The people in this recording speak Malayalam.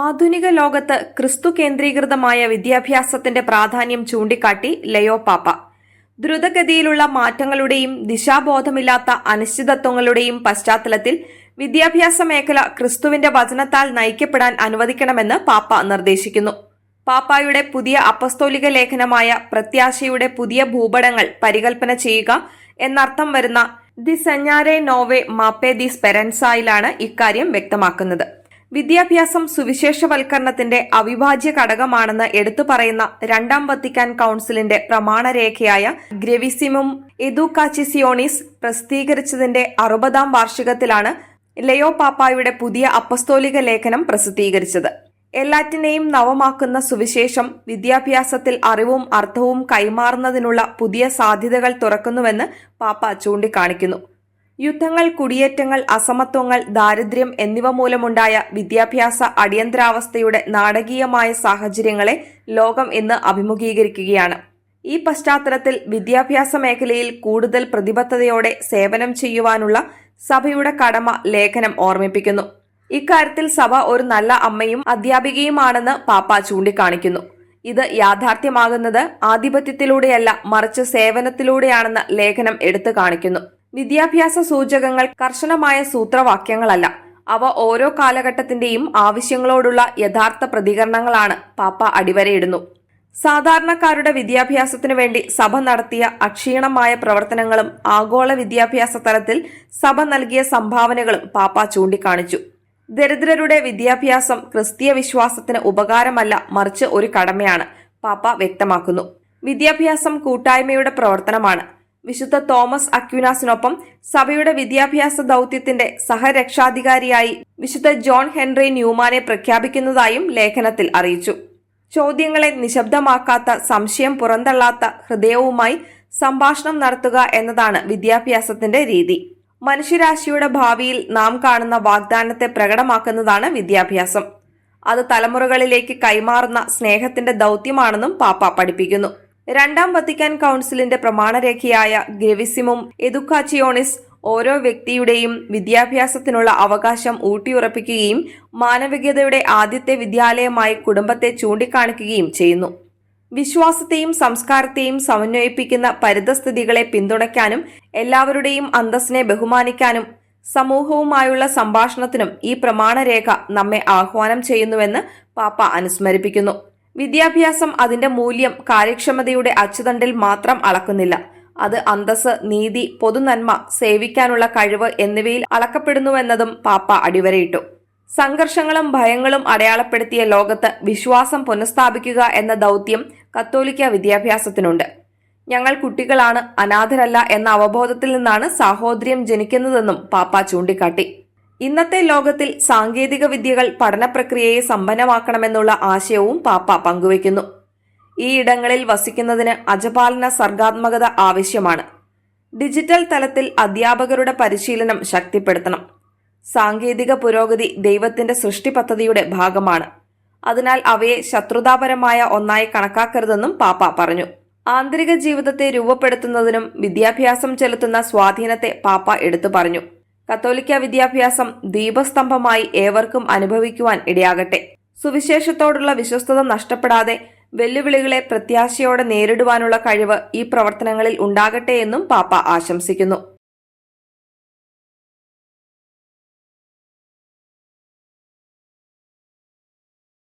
ആധുനിക ലോകത്ത് ക്രിസ്തു കേന്ദ്രീകൃതമായ വിദ്യാഭ്യാസത്തിന്റെ പ്രാധാന്യം ചൂണ്ടിക്കാട്ടി ലയോ പാപ്പ. ദ്രുതഗതിയിലുള്ള മാറ്റങ്ങളുടെയും ദിശാബോധമില്ലാത്ത അനിശ്ചിതത്വങ്ങളുടെയും പശ്ചാത്തലത്തിൽ വിദ്യാഭ്യാസ മേഖല ക്രിസ്തുവിന്റെ വചനത്താൽ നയിക്കപ്പെടാൻ അനുവദിക്കണമെന്ന് പാപ്പ നിർദ്ദേശിക്കുന്നു. പാപ്പായുടെ പുതിയ അപ്പസ്തോലിക ലേഖനമായ പ്രത്യാശയുടെ പുതിയ ഭൂപടങ്ങൾ പരികൽപ്പന ചെയ്യുക എന്നർത്ഥം വരുന്ന ദി സെഞ്ഞാരെ നോവെ മാപ്പെ ദി സ്പെരൻസായിലാണ് ഇക്കാര്യം വ്യക്തമാക്കുന്നത്. വിദ്യാഭ്യാസം സുവിശേഷവൽക്കരണത്തിന്റെ അവിഭാജ്യ ഘടകമാണെന്ന് എടുത്തു പറയുന്ന രണ്ടാം വത്തിക്കാൻ കൗൺസിലിന്റെ പ്രമാണരേഖയായ ഗ്രവിസിമും എദുക്കാച്ചിസിയോണിസ് പ്രസിദ്ധീകരിച്ചതിന്റെ അറുപതാം വാർഷികത്തിലാണ് ലയോ പാപ്പായുടെ പുതിയ അപ്പസ്തോലിക ലേഖനം പ്രസിദ്ധീകരിച്ചത്. എല്ലാറ്റിനെയും നവമാക്കുന്ന സുവിശേഷം വിദ്യാഭ്യാസത്തിൽ അറിവും അർത്ഥവും കൈമാറുന്നതിനുള്ള പുതിയ സാധ്യതകൾ തുറക്കുന്നുവെന്ന് പാപ്പ ചൂണ്ടിക്കാണിക്കുന്നു. യുദ്ധങ്ങൾ കുടിയേറ്റങ്ങൾ അസമത്വങ്ങൾ ദാരിദ്ര്യം എന്നിവ മൂലമുണ്ടായ വിദ്യാഭ്യാസ അടിയന്തരാവസ്ഥയുടെ നാടകീയമായ സാഹചര്യങ്ങളെ ലോകം ഇന്ന് അഭിമുഖീകരിക്കുകയാണ്. ഈ പശ്ചാത്തലത്തിൽ വിദ്യാഭ്യാസ മേഖലയിൽ കൂടുതൽ പ്രതിബദ്ധതയോടെ സേവനം ചെയ്യുവാനുള്ള സഭയുടെ കടമ ലേഖനം ഓർമ്മിപ്പിക്കുന്നു. ഇക്കാര്യത്തിൽ സഭ ഒരു നല്ല അമ്മയും അധ്യാപികയുമാണെന്ന് പാപ്പ ചൂണ്ടിക്കാണിക്കുന്നു. ഇത് യാഥാർത്ഥ്യമാകുന്നത് ആധിപത്യത്തിലൂടെയല്ല മറിച്ച് സേവനത്തിലൂടെയാണെന്ന് ലേഖനം എടുത്തു കാണിക്കുന്നു. വിദ്യാഭ്യാസ സൂചകങ്ങൾ കർശനമായ സൂത്രവാക്യങ്ങളല്ല. അവ ഓരോ കാലഘട്ടത്തിന്റെയും ആവശ്യങ്ങളോടുള്ള യഥാർത്ഥ പ്രതികരണങ്ങളാണ് പാപ്പ അടിവരയിടുന്നു. സാധാരണക്കാരുടെ വിദ്യാഭ്യാസത്തിനു വേണ്ടി സഭ നടത്തിയ അക്ഷീണമായ പ്രവർത്തനങ്ങളും ആഗോള വിദ്യാഭ്യാസ തലത്തിൽ സഭ നൽകിയ സംഭാവനകളും പാപ്പ ചൂണ്ടിക്കാണിച്ചു. ദരിദ്രരുടെ വിദ്യാഭ്യാസം ക്രിസ്തീയ വിശ്വാസത്തിന് ഉപകാരമല്ല മറിച്ച് ഒരു കടമയാണ് പാപ്പ വ്യക്തമാക്കുന്നു. വിദ്യാഭ്യാസം കൂട്ടായ്മയുടെ പ്രവർത്തനമാണ്. വിശുദ്ധ തോമസ് അക്യുനാസിനൊപ്പം സഭയുടെ വിദ്യാഭ്യാസ ദൗത്യത്തിന്റെ സഹരക്ഷാധികാരിയായി വിശുദ്ധ ജോൺ ഹെൻറി ന്യൂമാനെ പ്രഖ്യാപിക്കുന്നതായും ലേഖനത്തിൽ അറിയിച്ചു. ചോദ്യങ്ങളെ നിശബ്ദമാക്കാത്ത സംശയം പുറന്തള്ളാത്ത ഹൃദയവുമായി സംഭാഷണം നടത്തുക എന്നതാണ് വിദ്യാഭ്യാസത്തിന്റെ രീതി. മനുഷ്യരാശിയുടെ ഭാവിയിൽ നാം കാണുന്ന വാഗ്ദാനത്തെ പ്രകടമാക്കുന്നതാണ് വിദ്യാഭ്യാസം. അത് തലമുറകളിലേക്ക് കൈമാറുന്ന സ്നേഹത്തിന്റെ ദൗത്യമാണെന്നും പാപ്പ പഠിപ്പിക്കുന്നു. രണ്ടാം വത്തിക്കാൻ കൗൺസിലിന്റെ പ്രമാണരേഖയായ ഗ്രവിസിമും എദുക്കാച്ചിയോണിസ് ഓരോ വ്യക്തിയുടെയും വിദ്യാഭ്യാസത്തിനുള്ള അവകാശം ഊട്ടിയുറപ്പിക്കുകയും മാനവികതയുടെ ആദ്യത്തെ വിദ്യാലയമായി കുടുംബത്തെ ചൂണ്ടിക്കാണിക്കുകയും ചെയ്യുന്നു. വിശ്വാസത്തെയും സംസ്കാരത്തെയും സമന്വയിപ്പിക്കുന്ന പരിതസ്ഥിതികളെ പിന്തുണയ്ക്കാനും എല്ലാവരുടെയും അന്തസ്സിനെ ബഹുമാനിക്കാനും സമൂഹവുമായുള്ള സംഭാഷണത്തിനും ഈ പ്രമാണരേഖ നമ്മെ ആഹ്വാനം ചെയ്യുന്നുവെന്ന് പാപ്പ അനുസ്മരിപ്പിക്കുന്നു. വിദ്യാഭ്യാസം അതിന്റെ മൂല്യം കാര്യക്ഷമതയുടെ അച്ചുതണ്ടിൽ മാത്രം അളക്കുന്നില്ല. അത് അന്തസ് നീതി പൊതുനന്മ സേവിക്കാനുള്ള കഴിവ് എന്നിവയിൽ അളക്കപ്പെടുന്നുവെന്നതും പാപ്പ അടിവരയിട്ടു. സംഘർഷങ്ങളും ഭയങ്ങളും അടയാളപ്പെടുത്തിയ ലോകത്ത് വിശ്വാസം പുനഃസ്ഥാപിക്കുക എന്ന ദൗത്യം കത്തോലിക്ക വിദ്യാഭ്യാസത്തിനുണ്ട്. ഞങ്ങൾ കുട്ടികളാണ് അനാഥരല്ല എന്ന അവബോധത്തിൽ നിന്നാണ് സാഹോദര്യം ജനിക്കുന്നതെന്നും പാപ്പ ചൂണ്ടിക്കാട്ടി. ഇന്നത്തെ ലോകത്തിൽ സാങ്കേതിക വിദ്യകൾ പഠന പ്രക്രിയയെ സമ്പന്നമാക്കണമെന്നുള്ള ആശയവും പാപ്പ പങ്കുവയ്ക്കുന്നു. ഈ ഇടങ്ങളിൽ വസിക്കുന്നതിന് അജപാലന സർഗാത്മകത ആവശ്യമാണ്. ഡിജിറ്റൽ തലത്തിൽ അധ്യാപകരുടെ പരിശീലനം ശക്തിപ്പെടുത്തണം. സാങ്കേതിക പുരോഗതി ദൈവത്തിന്റെ സൃഷ്ടി പദ്ധതിയുടെ ഭാഗമാണ്. അതിനാൽ അവയെ ശത്രുതാപരമായ ഒന്നായി കണക്കാക്കരുതെന്നും പാപ്പ പറഞ്ഞു. ആന്തരിക ജീവിതത്തെ രൂപപ്പെടുത്തുന്നതിനും വിദ്യാഭ്യാസം ചെലുത്തുന്ന സ്വാധീനത്തെ പാപ്പ എടുത്തു പറഞ്ഞു. കത്തോലിക്ക വിദ്യാഭ്യാസം ദീപസ്തംഭമായി ഏവർക്കും അനുഭവിക്കുവാൻ ഇടയാകട്ടെ. സുവിശേഷത്തോടുള്ള വിശ്വസ്തത നഷ്ടപ്പെടാതെ വെല്ലുവിളികളെ പ്രത്യാശയോടെ നേരിടുവാനുള്ള കഴിവ് ഈ പ്രവർത്തനങ്ങളിൽ ഉണ്ടാകട്ടെ എന്നും പാപ്പ ആശംസിക്കുന്നു.